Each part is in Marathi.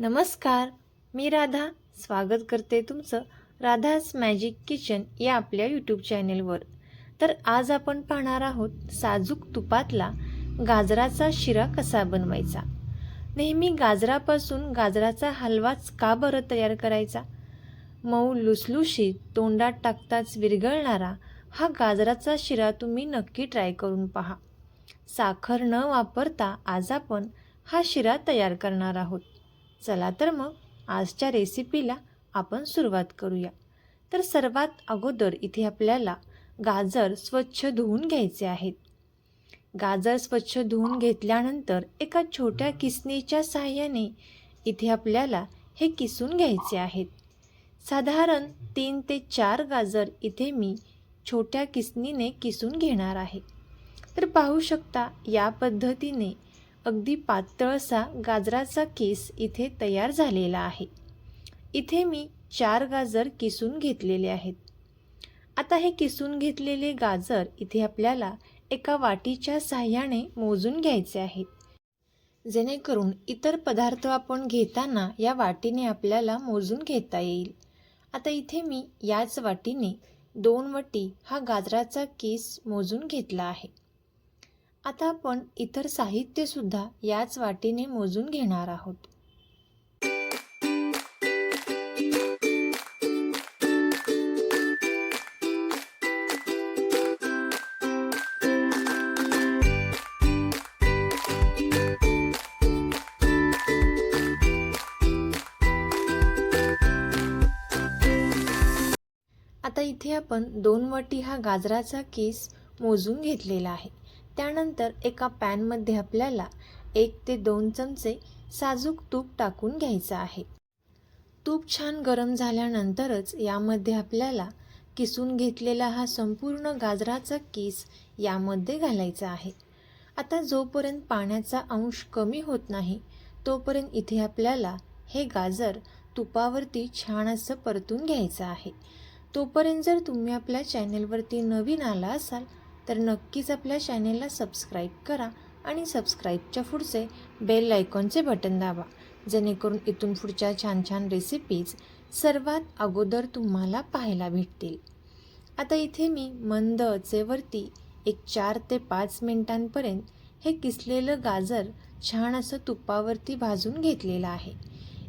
नमस्कार मी राधा. स्वागत करते तुमचं राधाज मॅजिक किचन या आपल्या यूट्यूब चॅनेलवर. तर आज आपण पाहणार आहोत साजूक तुपातला गाजराचा शिरा कसा बनवायचा? नेहमी गाजरापासून गाजराचा हलवाच का बरं तयार करायचा? मऊ लुसलुशीत तोंडात टाकताच विरघळणारा हा गाजराचा शिरा तुम्ही नक्की ट्राय करून पहा. साखर न वापरता आज आपण हा शिरा तयार करणार आहोत. चला तर मग आजच्या रेसिपीला आपण सुरुवात करूया. तर सर्वात अगोदर इथे आपल्याला गाजर स्वच्छ धुवून घ्यायचे आहेत. गाजर स्वच्छ धुवून घेतल्यानंतर एका छोट्या किसणीच्या सहाय्याने इथे आपल्याला हे किसून घ्यायचे आहेत. साधारण तीन ते चार गाजर इथे मी छोट्या किसणीने किसून घेणार आहे. तर पाहू शकता या पद्धतीने अगदी पातळसा गाजराचा केस इथे तयार झालेला आहे. इथे मी चार गाजर किसून घेतलेले आहेत. आता हे किसून घेतलेले गाजर इथे आपल्याला एका वाटीच्या साह्याने मोजून घ्यायचे आहेत. जेणेकरून इतर पदार्थ आपण घेताना या वाटीने आपल्याला मोजून घेता येईल. आता इथे मी याच वाटीने दोन वटी हा गाजराचा केस मोजून घेतला आहे. आता आपण इतर साहित्यसुद्धा याच वाटीने मोजून घेणार आहोत. आता इथे आपण दोन वाटी हा गाजराचा केस मोजून घेतलेला आहे. त्यानंतर एका पॅनमध्ये आपल्याला एक ते दोन चमचे साजूक तूप टाकून घ्यायचं आहे. तूप छान गरम झाल्यानंतरच यामध्ये आपल्याला किसून घेतलेला हा संपूर्ण गाजराचा केस यामध्ये घालायचा आहे. आता जोपर्यंत पाण्याचा अंश कमी होत नाही तोपर्यंत इथे आपल्याला हे गाजर तुपावरती छान असं परतून घ्यायचं आहे. तोपर्यंत जर तुम्ही आपल्या चॅनेलवरती नवीन आला असाल तर नक्कीच आपल्या चॅनेलला सबस्क्राईब करा आणि सबस्क्राईबच्या पुढचे बेल आयकॉनचे बटन दाबा. जेणेकरून इथून पुढच्या छान छान रेसिपीज सर्वात अगोदर तुम्हाला पाहायला भेटतील. आता इथे मी मंद अचेवरती एक चार ते पाच मिनिटांपर्यंत हे किसलेलं गाजर छान असं तुपावरती भाजून घेतलेलं आहे.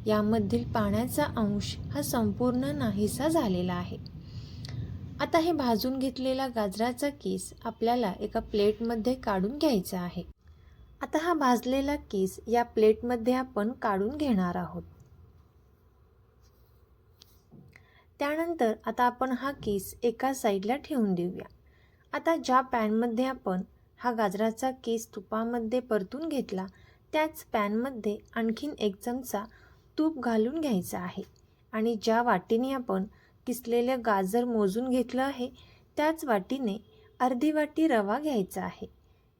यामधील पाण्याचा अंश हा संपूर्ण नाहीसा झालेला आहे. आता हे भाजून घेतलेला गाजराचा केस आपल्याला एका प्लेटमध्ये काढून घ्यायचा आहे. आता हा भाजलेला केस या प्लेटमध्ये आपण काढून घेणार आहोत. त्यानंतर आता आपण हा केस एका साईडला ठेवून देऊया. आता ज्या पॅनमध्ये आपण हा गाजराचा केस तुपामध्ये परतून घेतला त्याच पॅनमध्ये आणखीन एक चमचा तूप घालून घ्यायचा आहे. आणि ज्या वाटीने आपण किसलेलं गाजर मोजून घेतलं आहे त्याच वाटीने अर्धी वाटी रवा घ्यायचा आहे.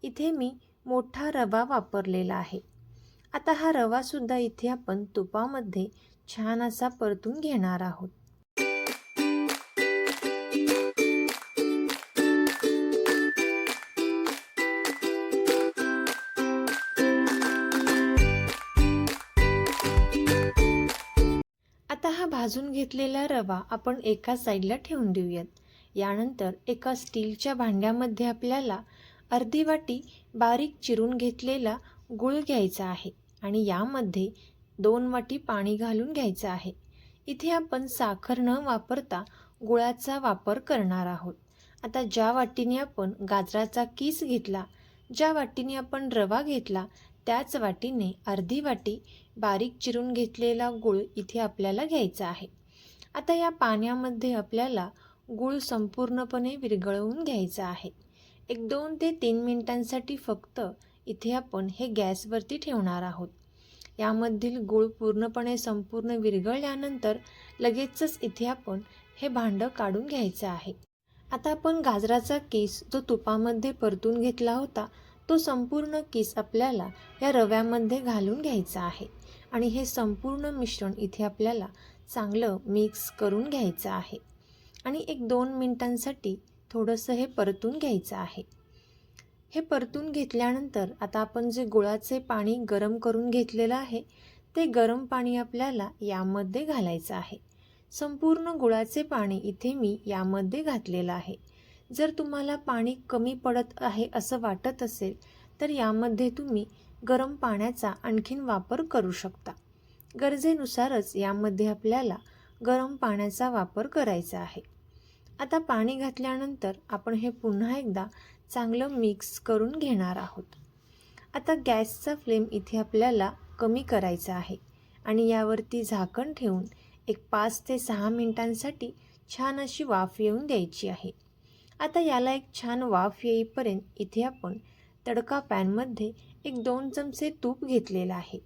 इथे मी मोठा रवा वापरलेला आहे. आता हा रवासुद्धा इथे आपण तुपामध्ये छान असा परतून घेणार आहोत. भाजून घेतलेला रवा आपण एका साईडला ठेवून देऊयात. यानंतर एका स्टीलच्या भांड्यामध्ये आपल्याला अर्धी वाटी बारीक चिरून घेतलेला गुळ घ्यायचा आहे आणि यामध्ये दोन वाटी पाणी घालून घ्यायचं आहे. इथे आपण साखर न वापरता गुळाचा वापर करणार आहोत. आता ज्या वाटीने आपण गाजराचा किस घेतला ज्या वाटीने आपण रवा घेतला त्याच वाटीने अर्धी वाटी बारीक चिरून घेतलेला गूळ इथे आपल्याला घ्यायचा आहे. आता या पाण्यामध्ये आपल्याला गूळ संपूर्णपणे विरघळवून घ्यायचा आहे. एक दोन ते तीन मिनिटांसाठी फक्त इथे आपण हे गॅसवरती ठेवणार आहोत. यामधील गूळ पूर्णपणे संपूर्ण विरघळल्यानंतर लगेचच इथे आपण हे भांडं काढून घ्यायचं आहे. आता आपण गाजराचा केस जो तुपामध्ये परतून घेतला होता तो संपूर्ण केस आपल्याला या रव्यामध्ये घालून घ्यायचा आहे? आणि हे संपूर्ण मिश्रण इथे आपल्याला चांगलं मिक्स करून घ्यायचं आहे. आणि एक दोन मिनटांसाठी थोडंसं हे परतून घ्यायचं आहे. हे परतून घेतल्यानंतर आता आपण जे गुळाचे पाणी गरम करून घेतलेलं आहे ते गरम पाणी आपल्याला यामध्ये घालायचं आहे. संपूर्ण गुळाचे पाणी इथे मी यामध्ये घातलेलं आहे. जर तुम्हाला पाणी कमी पडत आहे असं वाटत असेल तर यामध्ये तुम्ही गरम पाण्याचा आणखीन वापर करू शकता. गरजेनुसारच यामध्ये आपल्याला गरम पाण्याचा वापर करायचा आहे. आता पाणी घातल्यानंतर आपण हे पुन्हा एकदा चांगलं मिक्स करून घेणार आहोत. आता गॅसचा फ्लेम इथे आपल्याला कमी करायचा आहे आणि यावरती झाकण ठेवून एक पाच ते सहा मिनिटांसाठी छान अशी वाफ येऊन द्यायची आहे. आता याला एक छान वाफ येईपर्यंत इथे आपण तडका पॅनमध्ये एक दोन चमचे तूप घेतलेलं आहे.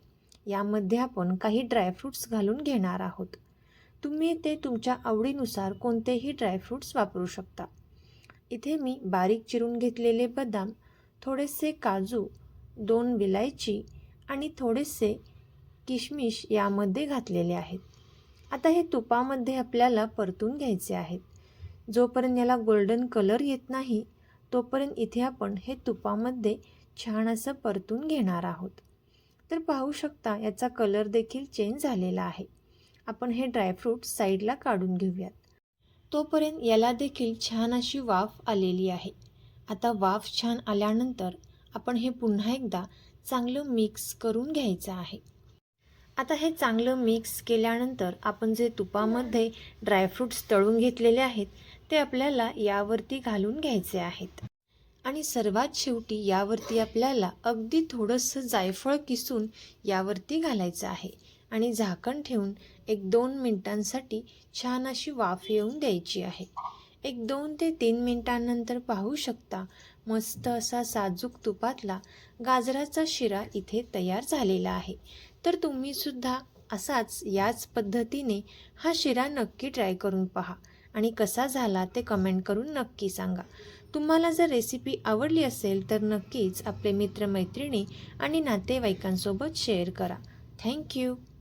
यामध्ये आपण काही ड्रायफ्रूट्स घालून घेणार आहोत. तुम्ही ते तुमच्या आवडीनुसार कोणतेही ड्रायफ्रूट्स वापरू शकता. इथे मी बारीक चिरून घेतलेले बदाम थोडेसे काजू दोन विलायची आणि थोडेसे किशमिश यामध्ये घातलेले आहेत. आता हे तुपामध्ये आपल्याला परतून घ्यायचे आहेत. जोपर्यंत याला गोल्डन कलर येत नाही तोपर्यंत इथे आपण हे तुपामध्ये छान असं परतून घेणार आहोत. तर पाहू शकता याचा कलर देखील चेंज झालेला आहे. आपण हे ड्रायफ्रूट साईडला काढून घेऊयात. तोपर्यंत याला देखील छान अशी वाफ आलेली आहे. आता वाफ छान आल्यानंतर आपण हे पुन्हा एकदा चांगलं मिक्स करून घ्यायचं आहे. आता हे चांगलं मिक्स केल्यानंतर आपण जे तुपामध्ये ड्रायफ्रूट्स तळून घेतलेले आहेत ते आपल्याला यावरती घालून घ्यायचे आहेत. आणि सर्वात शेवटी यावरती आपल्याला अगदी थोडंसं जायफळ किसून यावरती घालायचं आहे. आणि झाकण ठेवून एक दोन मिनटांसाठी छान अशी वाफ येऊन द्यायची आहे. एक दोन ते तीन मिनटांनंतर पाहू शकता मस्त असा साजूक तुपातला गाजराचा शिरा इथे तयार झालेला आहे. तर तुम्हीसुद्धा असाच याच पद्धतीने हा शिरा नक्की ट्राय करून पहा. आणि कसा झाला ते कमेंट करून नक्की सांगा. तुम्हाला जर रेसिपी आवडली असेल तर नक्कीच आपले मित्रमैत्रिणी आणि नातेवाईकांसोबत शेअर करा. थँक्यू